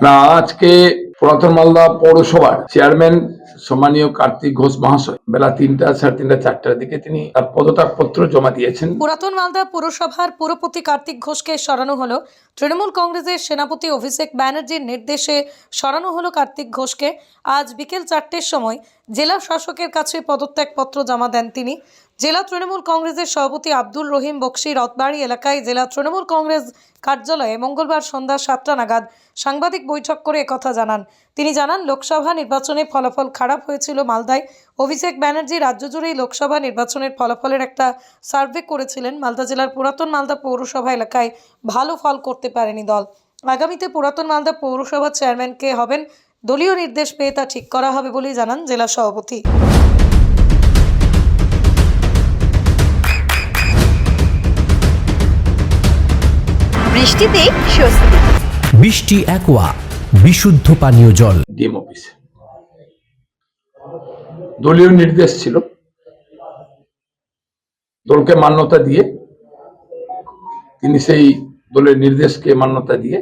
না আজকে পুরাতন মালদা পৌরসভার চেয়ারম্যান সম্মানীয় কার্তিক ঘোষ মহাশয়, বেলা তিনটা, সাড়ে তিনটা, চারটার দিকে তিনি তার পদত্যাগ পত্র জমা দিয়েছেন। পুরাতন মালদা পুরসভার পুরপতি কার্তিক ঘোষকে সরানো হলো। তৃণমূল কংগ্রেসের সেনাপতি অভিষেক ব্যানার্জির নির্দেশে সরানো হলো কার্তিক ঘোষকে। আজ বিকেল চারটের সময় জেলা শাসকের কাছে পদত্যাগপত্র জমা দেন তিনি। জেলা তৃণমূল কংগ্রেসের সভাপতি আব্দুল রহিম বক্সি রথবাড়ি এলাকায় জেলা তৃণমূল কংগ্রেস কার্যালয়ে মঙ্গলবার সন্ধ্যা সাতটা নাগাদ সাংবাদিক বৈঠক করে একথা জানান। তিনি জানান লোকসভা নির্বাচনে ফলাফল খারাপ হয়েছিল মালদায়। অভিষেক ব্যানার্জি রাজ্য জুড়েই লোকসভা নির্বাচনের ফলাফলের একটা সার্ভে করেছিলেন। মালদা জেলার পুরাতন মালদা পৌরসভা এলাকায় ভালো ফল করতে পারেনি দল। আগামীতে পুরাতন মালদা পৌরসভার চেয়ারম্যানকে হবেন দলীয় নির্দেশ পেয়ে তা ঠিক করা হবে বলেই জানান জেলা সভাপতি। বৃষ্টিতে স্বস্তি। বৃষ্টি অ্যাকোয়া বিশুদ্ধ পানীয় জল। ডিএম অফিসে। দলীয় নির্দেশ ছিল। দলকে মান্যতা দিয়ে তিনি সেই দলের নির্দেশকে মান্যতা দিয়ে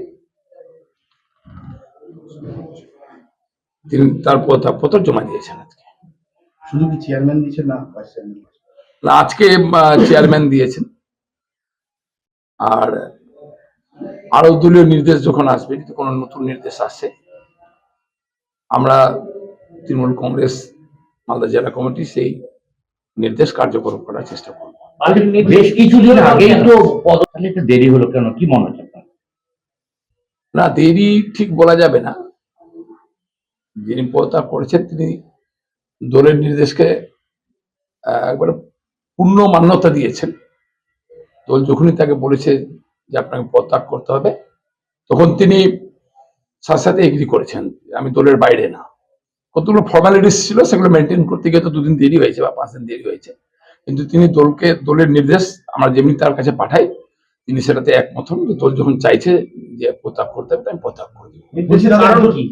তিনি তার পদত্যাগপত্র জমা দিয়েছেন আজকে। শুধু কি চেয়ারম্যান দিয়েছেন না না আজকে চেয়ারম্যান দিয়েছেন। আর আরও দলীয় নির্দেশ যখন আসবে যদি কোনো নতুন নির্দেশ আসে। আমরা তৃণমূল কংগ্রেস মালদা জেলা কমিটি সেই নির্দেশ কার্যকর করার চেষ্টা করব। বেশ কিছুদিন আগেই তো দেরি হলো কেন? কি মনে হচ্ছে না দেরি ঠিক বলা যাবে না। যিনি পদত্যাগ করেছেন তিনি দলের নির্দেশকে আহ, একবারে পূর্ণ মান্যতা দিয়েছেন। দল যখনই তাকে বলেছে যে আপনাকে পদত্যাগ করতে হবে। তখন তিনি সাথে সাথে এগ্রি করেছেন আমি দলের বাইরে না। কতগুলো ফর্মালিটিস ছিল সেগুলো মেনটেন করতে গিয়ে তো দুদিন দেরি হয়েছে বা পাঁচ দিন দেরি হয়েছে। কিন্তু তিনি দলকে দলের নির্দেশ আমরা যেমনি তার কাছে পাঠাই তিনি সেটাতে একমত হন। দল যখন চাইছে যে প্রত্যাগ করতে হবে আমি প্রত্যাগ করে দিব। কারণ কি?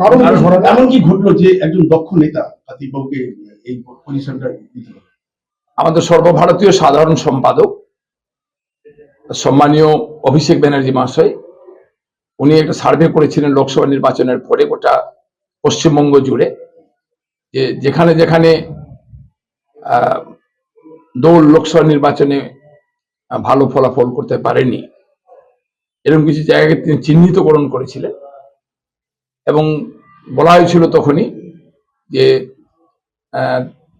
কারণ কারণ এমন কি ঘটলো যে একজন দক্ষ নেতা কাতিবাবুকে এই পজিশনটা আমাদের সর্বভারতীয় সাধারণ সম্পাদক সম্মানীয় অভিষেক ব্যানার্জি মহাশয়, উনি একটা সার্ভে করেছিলেন লোকসভা নির্বাচনের পরে গোটা পশ্চিমবঙ্গ জুড়ে, যে যেখানে যেখানে দল লোকসভা নির্বাচনে ভালো ফলাফল করতে পারেনি। এরকম কিছু জায়গাকে তিনি চিহ্নিতকরণ করেছিলেন। এবং বলা হয়েছিল তখনই যে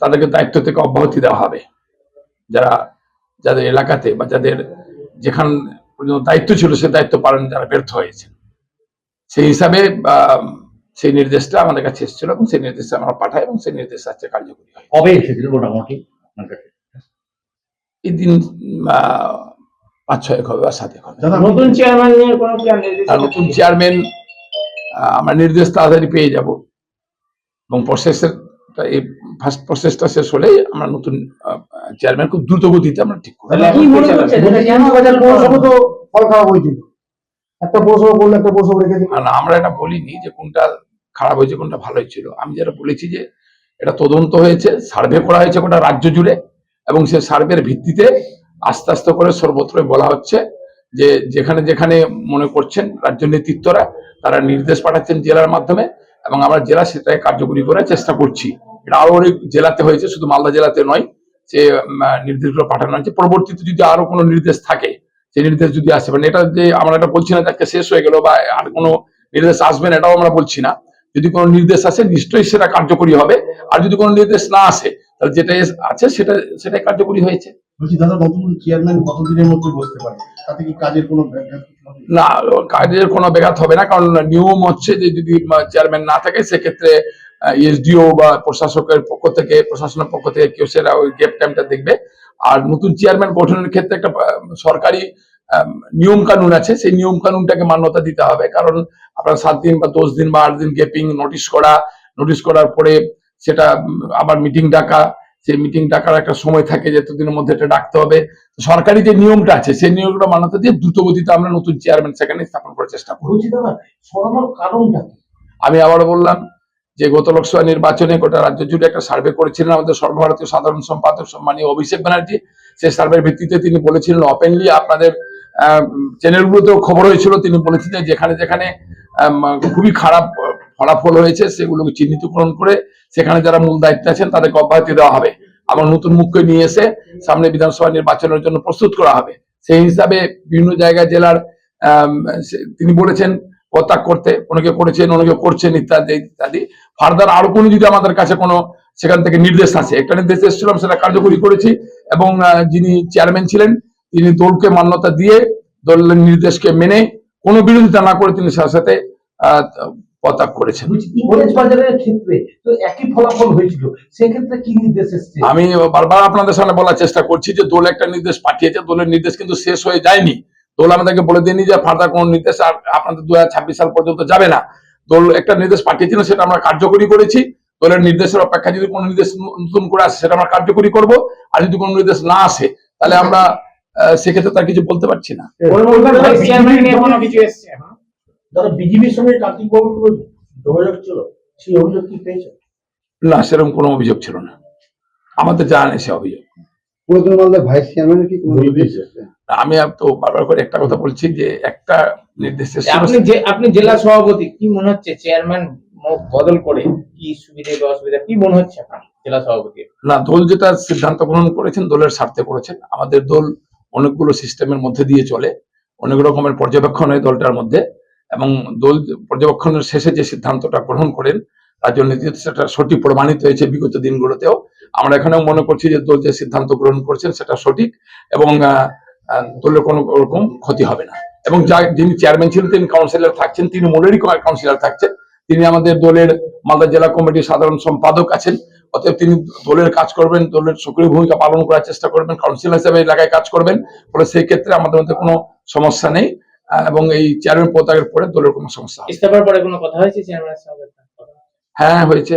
তাদেরকে দায়িত্ব থেকে অব্যাহতি দেওয়া হবে। যারা, যাদের এলাকাতে বা যাদের যেখান পর্যন্ত দায়িত্ব ছিল সে দায়িত্ব পালন যারা ব্যর্থ হয়েছে। সেই হিসাবে সেই নির্দেশটা আমাদের কাছে এসেছিল এবং সেই নির্দেশটা আমরা পাঠাই এবং সেই নির্দেশ আজকে কার্যকরী হয়। কবে এসেছিল মোটামুটি এই দিন পাঁচ ছয়েক হবে বা সাতেক হবে। নতুন চেয়ারম্যান নতুন চেয়ারম্যান আমরা নির্দেশ তাড়াতাড়ি পেয়ে যাব। এবং প্রসেসের এই ফার্স্ট প্রসেসটা শেষ হলেই আমরা নতুন চেয়ারম্যান খুব দ্রুত গতিতে আমরা ঠিক একটা পৌরসভা করলে একটা পৌরসভা রেখে দিল। আমরা এটা বলিনি যে কোনটা খারাপ হয়েছে কোনটা ভালো হয়েছিল। আমি যেটা বলেছি যে এটা তদন্ত হয়েছে সার্ভে করা হয়েছে গোটা রাজ্য জুড়ে এবং সে সার্ভের ভিত্তিতে আস্তে আস্তে করে সর্বত্রই বলা হচ্ছে যে যেখানে যেখানে মনে করছেন রাজ্য নেতৃত্বরা তারা নির্দেশ পাঠাচ্ছেন জেলার মাধ্যমে এবং আমরা জেলা সেটাই কার্যকরী করার চেষ্টা করছি। এটা আরও অনেক জেলাতে হয়েছে শুধু মালদা জেলাতে নয় যে নির্দেশগুলো পাঠানো হয়েছে। পরবর্তীতে যদি আরও কোনো নির্দেশ থাকে সেই নির্দেশ যদি আসে মানে এটা যে আমরা এটা বলছি না তাকে শেষ হয়ে গেল বা আর কোনো নির্দেশ আসবে না এটাও আমরা বলছি না। যদি কোনো নির্দেশ আসে নিশ্চয়ই সেটা কার্যকরী হবে। আর যদি কোনো নির্দেশ না আসে তাহলে যেটা আছে সেটা সেটাই কার্যকরী হয়েছে। বলছি দাদা নতুন চেয়ারম্যান কতদিনের মধ্যে বসতে পারে? তাতে কি কাজের কোনো না কাজের কোনো ব্যাঘাত হবে না কারণ নিয়ম হচ্ছে যে যদি চেয়ারম্যান না থাকে সেক্ষেত্রে এসডিও বা প্রশাসকের পক্ষ থেকে প্রশাসনের পক্ষ থেকে কেউ সেটা ওই গ্যাপ টাইমটা দেখবে। আর নতুন চেয়ারম্যান গঠনের ক্ষেত্রে একটা সরকারি নিয়ম কানুন আছে। সেই নিয়ম কানুনটাকে মান্যতা দিতে হবে। কারণ আপনার সাত দিন বা দশ দিন বা আট দিন গ্যাপিং নোটিশ করা নোটিশ করার পরে সেটা আবার মিটিং ডাকা সেই মিটিং ডাকার একটা সময় থাকে যে এতদিনের মধ্যে এটা ডাকতে হবে। সরকারি যে নিয়মটা আছে সেই নিয়মটা মান্যতা দিয়ে দ্রুত গতিতে আমরা নতুন চেয়ারম্যান সেখানে স্থাপন করার চেষ্টা করব। আমি আবার বললাম যে গত লোকসভা নির্বাচনে গোটা রাজ্য জুড়ে একটা সার্ভে করেছিলেন আমাদের সর্বভারতীয় সাধারণ সম্পাদক সম্মানীয় অভিষেক ব্যানার্জি। সেই সার্ভের ভিত্তিতে তিনি বলেছিলেন ওপেনলি আপনাদের চ্যানেলগুলোতেও খবর হয়েছিল, তিনি বলেছিলেন যেখানে যেখানে খুবই খারাপ ফলাফল হয়েছে সেগুলোকে চিহ্নিতকরণ করে সেখানে যারা মূল দায়িত্বে আছেন তাদেরকে অব্যাহতি দেওয়া হবে। আবার নতুন মুখকে নিয়ে এসে সামনে বিধানসভা নির্বাচনের জন্য প্রস্তুত করা হবে। সেই হিসাবে বিভিন্ন জায়গায়, জেলার তিনি বলেছেন প্রত্যাগ করতে অনেকে করেছেন অনেকে করছেন ইত্যাদি ইত্যাদি। ফার্দার আরও কোনো যদি আমাদের কাছে কোনো সেখান থেকে নির্দেশ আসে একটা নির্দেশ এসেছিলাম সেটা কার্যকরী করেছি এবং যিনি চেয়ারম্যান ছিলেন তিনি দলকে মান্যতা দিয়ে দলের নির্দেশকে মেনে কোনো বিরোধিতা না করে তিনি সাথে সাথে আহ, প্রত্যাগ করেছেন। ক্ষেত্রে তো একই ফলাফল হয়েছিল সেক্ষেত্রে কি নির্দেশ এসছে? আমি বারবার আপনাদের সামনে বলার চেষ্টা করছি যে দল একটা নির্দেশ পাঠিয়েছে দলের নির্দেশ কিন্তু শেষ হয়ে যায়নি। দল আমাদেরকে বলে দেয়নি যে ফার্দার কোন নির্দেশ আর আপনাদের দু সাল পর্যন্ত যাবে না। দল একটা নির্দেশ পাঠিয়েছিল সেটা আমরা কার্যকরী করেছি। দলের নির্দেশের অপেক্ষা যদি কোনো নির্দেশ নতুন করে আসে সেটা আমরা কার্যকরী করব। আর যদি কোনো নির্দেশ না আসে তাহলে আমরা সেক্ষেত্রে তার কিছু বলতে পারছি না। যারা বিজেপির সঙ্গে কার্তিক যোগাযোগ ছিল? সেই অভিযোগ কি পেয়েছে? না সেরকম কোনো অভিযোগ ছিল না। আমাদের জানা নেই সে অভিযোগ। পুরাতন মালদার ভাইস চেয়ারম্যানের কি কোনো? আমি তো বারবার করে একটা কথা বলছি যে একটা নির্দেশ আপনি যে আপনি জেলা সভাপতি কি মনে হচ্ছে চেয়ারম্যান বদল করে কি সুবিধা বা অসুবিধা? কি মনে হচ্ছে আপনার জেলা সভাপতি না দল যেটা সিদ্ধান্ত গ্রহণ করেছেন দলের স্বার্থে করেছেন আমাদের দল অনেকগুলো সিস্টেমের মধ্যে দিয়ে চলে অনেক রকমের পর্যবেক্ষণ হয় দলটার মধ্যে এবং দল পর্যবেক্ষণের শেষে যে সিদ্ধান্তটা গ্রহণ করেন রাজনীতি সেটা সঠিক প্রমাণিত হয়েছে বিগত দিনগুলোতেও। আমরা এখানেও মনে করছি যে দল যে সিদ্ধান্ত গ্রহণ করেছেন সেটা সঠিক এবং দলের কোনো রকম ক্ষতি হবে না। এবং যা যিনি চেয়ারম্যান ছিলেন তিনি কাউন্সিলর থাকছেন তিনি মূলেরই কাউন্সিলর থাকছেন। তিনি আমাদের দলের মালদা জেলা কমিটির সাধারণ সম্পাদক আছেন। অতএব তিনি দলের কাজ করবেন দলের সক্রিয় ভূমিকা পালন করার চেষ্টা করবেন কাউন্সিলর হিসেবে এলাকায় কাজ করবেন। ফলে সেই ক্ষেত্রে আমাদের মধ্যে কোনো সমস্যা নেই এবং এই চেয়ারম্যান পতাকের পরে দলের কোনো সমস্যা ইস্তফার পরে কোনো কথা হয়েছে চেয়ারম্যানের সঙ্গে? হ্যাঁ হয়েছে।